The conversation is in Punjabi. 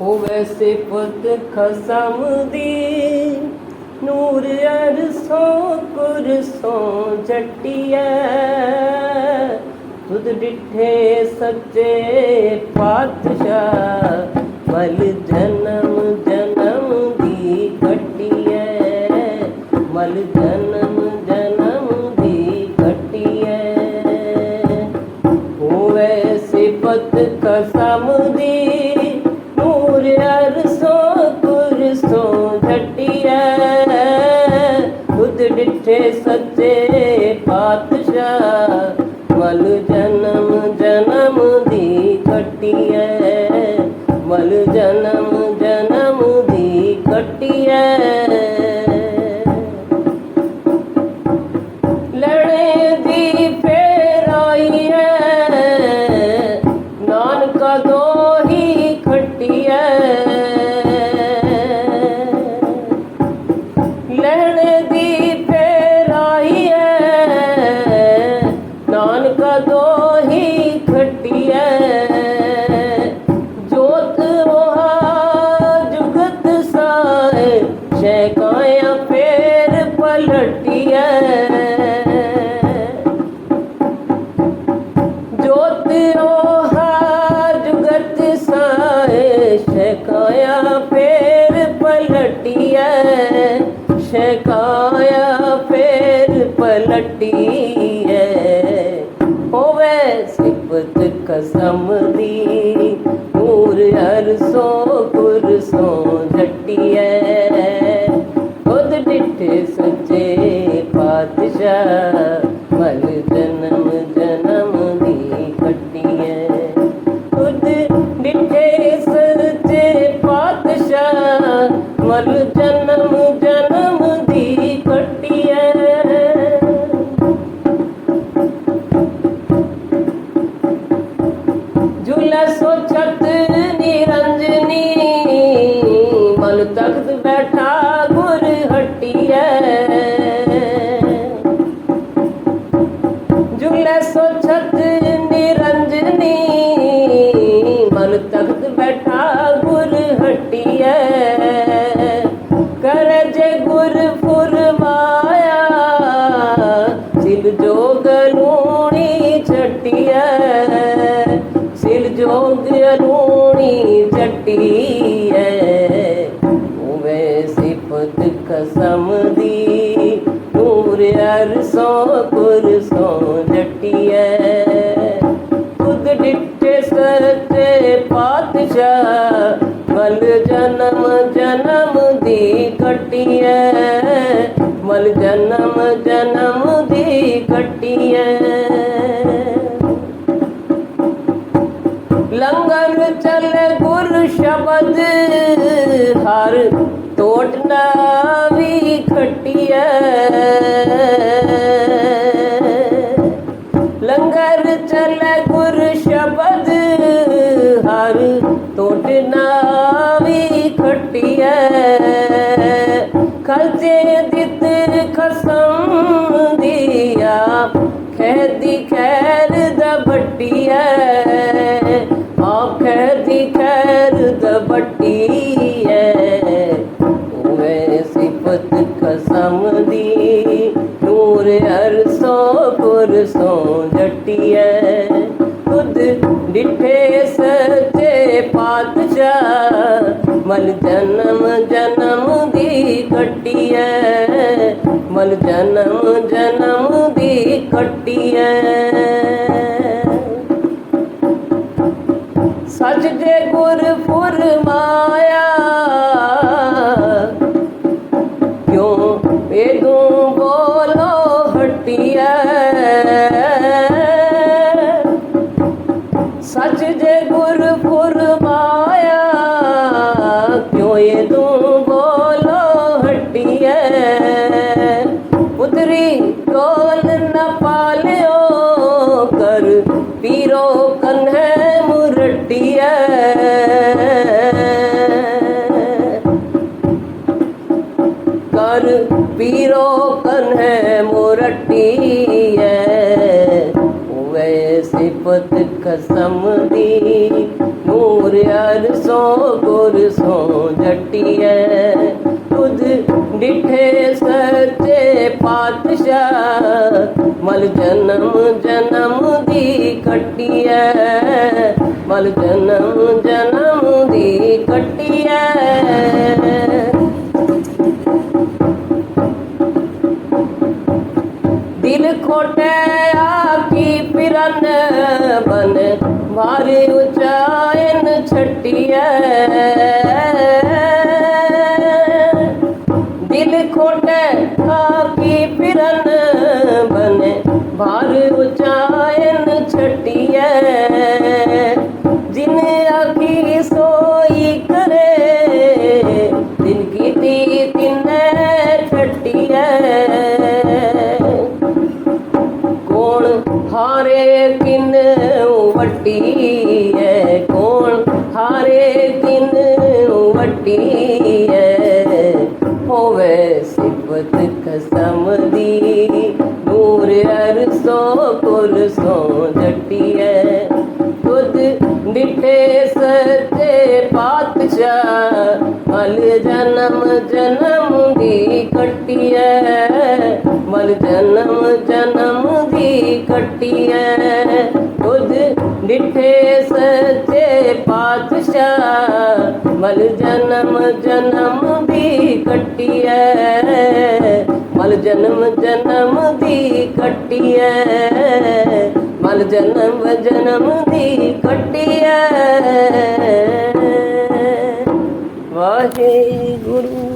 ਹੋਵੇ ਸਿਫਤ ਖਸਮ ਦੀ। ਨੂਰ ਅਰਸੋਂ ਕੁਰਸੋਂ ਜੱਟੀਐ। ਤੁਧ ਡਿਠੇ ਸੱਚੇ ਪਾਤਸ਼ਾਹ ਮਲ ਜਨਮ ਜਨਮ ਦੀ ਕੱਟੀਐ ਮਲ ਜਨਮ ਜਨਮ ਦੀ ਕੱਟੀਐ ਹੋਵੇ ਸਿਫਤ ਕਸਮ ਦੀ। ਸੱਚੇ ਪਾਤਸ਼ਾਹ ਮਲ ਜਨਮ ਜਨਮ ਦੀ ਕੱਟੀਐ ਮਲ ਜਨਮ ਜਨਮ ਦੀ ਕੱਟੀਐ ਲੜੇ ਦੀ ਫੇਰ ਆਈ ਹੈ ਨਾਨਕਾ ਦੋਹੀ ਖੱਟੀ ਹੈ ਲੜੇ ਦੀ ਸਾਏ ਕਾਇਆ ਫੇਰ ਪਲਟੀਐ। ਜੋਤ ਓਹਾ ਜੁਗਤ ਸਾਏ ਸ਼ਕਾਇਆ ਫੇਰ ਪਲਟੀਐ। ਸ਼ਕਾਇਆ ਫੇਰ ਪਲਟੀਐ। ਹੋਵੇ ਸਿਫਤ ਕਸਮ ਦੀ ਨੂਰ ਅਰਸੋਂ ਤਖਤ ਬੈਠਾ, ਗੁਰ ਹਟੀਐ ਸੋ ਸੋਚਤ ਨਿਰੰਜਨੀ, ਮਨ ਤਖਤ ਬੈਠਾ, ਗੁਰ ਹਟੀਐ ਕਰ ਜੇ ਗੁਰ ਫੁਰਮਾਇਆ ਸਿਲ ਜੋਗ ਲੂਣੀ ਛਟੀਐ। ਲੂਣੀ ਜੱਟੀਐ ਹੋਵੇ ਸਿਫਤ ਕਸਮ ਦੀ ਨੂਰ ਅਰਸੋਂ ਕੁਰਸੋਂ ਜੱਟੀਐ ਖੁਦ ਡਿੱਟੇ ਸੱਚੇ ਪਾਤਸ਼ਾਹ, ਮਲ ਜਨਮ ਜਨਮ ਦੀ ਕੱਟੀਐ ਮਲ ਜਨਮ ਹਰ ਟੋਟ ਨਾ ਵੀ ਖਟੀਐ। ਲੰਗਰ ਚੱਲ ਗੁਰ ਸ਼ਬਦ, ਹਰ ਟੋਟ ਨਾ ਵੀ ਖਟੀਐ। ਖਲਜੇ ਦਿੱਤਰ ਖਸਮ ਦੀਆ ਖੈਦੀ ਖੈਰ ਦਾ ਬੱਟੀਐ ਆਖੇ ਦੀ ਖੈਰ ਦਾ ਬੱਟੀਐ ਡਿਠੇ ਸੱਚੇ ਪਾਤਸ਼ਾਹ ਮਲ ਜਨਮ ਜਨਮ ਦੀ ਕੱਟੀਐ ਮਲ ਜਨਮ ਜਨਮ ਦੀ ਕੱਟੀਐ। ਸੱਚ ਦੇ ਗੁਰ ਫੁਰਮਾਇਆ ਕਿਉਂ ਵੇਦੂ ਬੋਲੋ ਹਟੀਐ? ਕਰ ਪੀਰੋ ਕਨੈ ਮੁਰਟੀਐ ਵੇ ਸਿਫਤ ਕਸਮ ਦੀ ਨੂਰ ਅਰਸੋ ਗੁਰ ਸੋ ਜਟੀਐ ਤੁਧ ਡਿਠੇ ਸੱਚੇ ਪਾਤਸ਼ਾਹ, ਮਲ ਜਨਮ ਜਨਮ ਦੀ ਕੱਟੀਐ ਮਲ ਜਨਮ ਉਚਾਇਨ ਛਟੀਐ ਦਿਲ ਖੋਟੇ ਆਕੀ ਫਿਰਨ ਬਨ, ਭਾਰ ਉਚਾਇਨ ਛਟੀਐ ਜਿਨ ਆਖੀ ਸੋਈ ਕਰੇ, ਦਿਨ ਕੀਤੀ ਤਿਨੈ ਛਟੀਐ ਕੌਣ ਹਾਰੇ ਕਿਨ ਵਟੀ ਵਟੀ ਹੈ ਹੋਵੇ ਸਿਫਤ ਖਸਮ ਦੀ। ਨੂਰ ਅਰਸੋ ਕੁਲ ਸੋ ਜਟੀ ਹੈ ਖੁਦ ਡਿਠੇ ਸਤੇ ਪਾਤਸ਼ਾਹ, ਮਲ ਜਨਮ ਜਨਮ ਦੀ ਕੱਟੀਐ। ਮਲ ਜਨਮ ਜਨਮ ਦੀ ਕੱਟੀਐ। ਖੁਦ ਪਾਤਸ਼ਾਹ ਮਲ ਜਨਮ ਜਨਮ ਦੀ ਕੱਟੀਐ ਮਲ ਜਨਮ ਜਨਮ ਦੀ ਕੱਟੀਐ ਮਲ ਜਨਮ ਜਨਮ ਦੀ ਕੱਟੀਐ ਵਾਹਿਗੁਰੂ